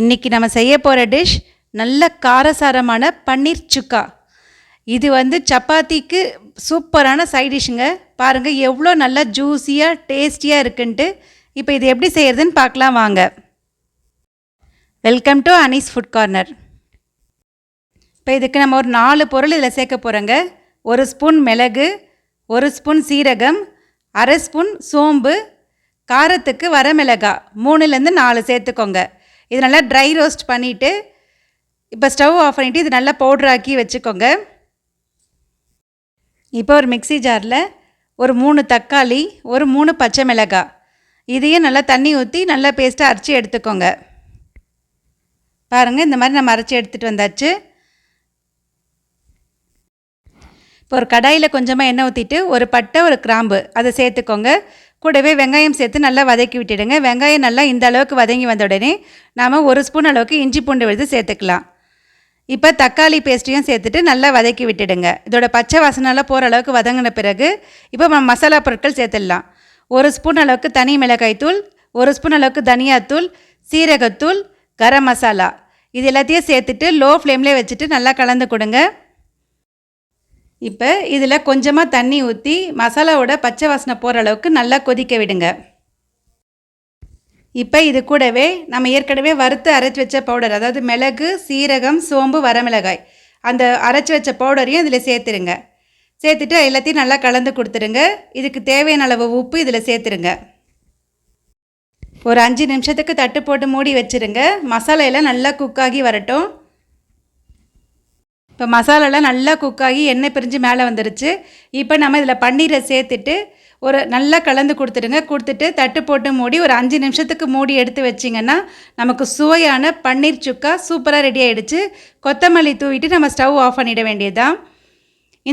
இன்றைக்கி நம்ம செய்ய போகிற டிஷ் நல்ல காரசாரமான பன்னீர் சுக்கா. இது வந்து சப்பாத்திக்கு சூப்பரான சைட் டிஷ்ஷுங்க பாருங்கள் எவ்வளோ நல்லா ஜூஸியாக டேஸ்டியாக இருக்குன்ட்டு. இப்போ இது எப்படி செய்கிறதுன்னு பார்க்கலாம் வாங்க. Welcome to Anees food corner இப்போ இதுக்கு நம்ம ஒரு நாலு பொருள் இதில் சேர்க்க போகிறோங்க ஒரு ஸ்பூன் மிளகு ஒரு ஸ்பூன் சீரகம் அரை ஸ்பூன் சோம்பு காரத்துக்கு வரமிளகா மூணுலேருந்து நாலு சேர்த்துக்கோங்க. இது நல்லா ட்ரை ரோஸ்ட் பண்ணிவிட்டு இப்போ ஸ்டவ் ஆஃப் பண்ணிவிட்டு இது நல்லா பவுட்ராக்கி வச்சுக்கோங்க. இப்போ ஒரு மிக்ஸி ஜாரில் ஒரு மூணு தக்காளி ஒரு மூணு பச்சை மிளகாய் இதையும் நல்லா தண்ணி ஊற்றி நல்லா பேஸ்ட்டாக அரைச்சி எடுத்துக்கோங்க. பாருங்கள் இந்த மாதிரி நம்ம அரைச்சி எடுத்துகிட்டு வந்தாச்சு. இப்போ ஒரு கடாயில் கொஞ்சமாக எண்ணெய் ஊற்றிட்டு ஒரு பட்டை ஒரு கிராம்பு அதை சேர்த்துக்கோங்க. கூடவே வெங்காயம் சேர்த்து நல்லா வதக்கி விட்டுடுங்க. வெங்காயம் நல்லா இந்த அளவுக்கு வதங்கி வந்த உடனே நாம் ஒரு ஸ்பூன் அளவுக்கு இஞ்சி பூண்டு விழுது சேர்த்துக்கலாம். இப்போ தக்காளி பேஸ்ட்டையும் சேர்த்துட்டு நல்லா வதக்கி விட்டுடுங்க. இதோட பச்சை வாசனெல்லாம் போகிற அளவுக்கு வதங்கின பிறகு இப்போ நம்ம மசாலா பொருட்கள் சேர்த்துடலாம். ஒரு ஸ்பூன் அளவுக்கு தனி மிளகாய்த்தூள் ஒரு ஸ்பூன் அளவுக்கு தனியாத்தூள் சீரகத்தூள் கரம் மசாலா. இது எல்லாத்தையும் சேர்த்துட்டு லோ ஃப்ளேம்லேயே வச்சுட்டு நல்லா கலந்து கொடுங்க. இப்போ இதில் கொஞ்சமாக தண்ணி ஊற்றி மசாலாவோட பச்சை வாசனை போகிற அளவுக்கு நல்லா கொதிக்க விடுங்க. இப்போ இது கூடவே நம்ம ஏற்கனவே வறுத்து அரைச்சி வச்ச பவுடர் அதாவது மிளகு சீரகம் சோம்பு வரமிளகாய் அந்த அரைச்சி வச்ச பவுடரையும் இதில் சேர்த்துருங்க. சேர்த்துட்டு எல்லாத்தையும் நல்லா கலந்து கொடுத்துருங்க. இதுக்கு தேவையான அளவு உப்பு இதில் சேர்த்துருங்க. ஒரு அஞ்சு நிமிஷத்துக்கு தட்டு போட்டு மூடி வச்சுருங்க. மசாலா எல்லாம் நல்லா குக்காகி வரட்டும். இப்போ மசாலாலாம் நல்லா குக்காகி எண்ணெய் பிரிஞ்சு மேலே வந்துருச்சு. இப்போ நம்ம இதில் பன்னீரை சேர்த்துட்டு ஒரு நல்லா கலந்து கொடுத்துடுங்க. கொடுத்துட்டு தட்டு போட்டு மூடி ஒரு அஞ்சு நிமிஷத்துக்கு மூடி எடுத்து வச்சிங்கன்னா நமக்கு சுவையான பன்னீர் சுக்கா சூப்பராக ரெடி ஆகிடுச்சு கொத்தமல்லி தூவிட்டு நம்ம ஸ்டவ் ஆஃப் பண்ணிட வேண்டியதுதான்.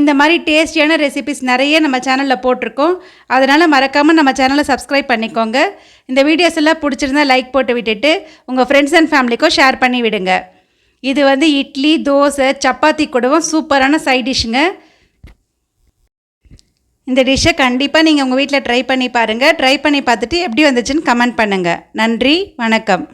இந்த மாதிரி டேஸ்டியான ரெசிபிஸ் நிறைய நம்ம சேனலில் போட்டிருக்கோம். அதனால் மறக்காமல் நம்ம சேனலை சப்ஸ்கிரைப் பண்ணிக்கோங்க. இந்த வீடியோஸ் எல்லாம் பிடிச்சிருந்தா லைக் போட்டு விட்டுட்டு உங்கள் ஃப்ரெண்ட்ஸ் அண்ட் ஃபேமிலிக்கும் ஷேர் பண்ணி விடுங்க இது வந்து இட்லி தோசை சப்பாத்தி கூடவும் சூப்பரான சைட் டிஷ்ஷுங்க இந்த டிஷ்ஷை கண்டிப்பாக நீங்கள் உங்கள் வீட்டில் ட்ரை பண்ணி பாருங்கள் ட்ரை பண்ணி பார்த்துட்டு எப்படி வந்துச்சுன்னு கமெண்ட் பண்ணுங்கள் நன்றி வணக்கம்.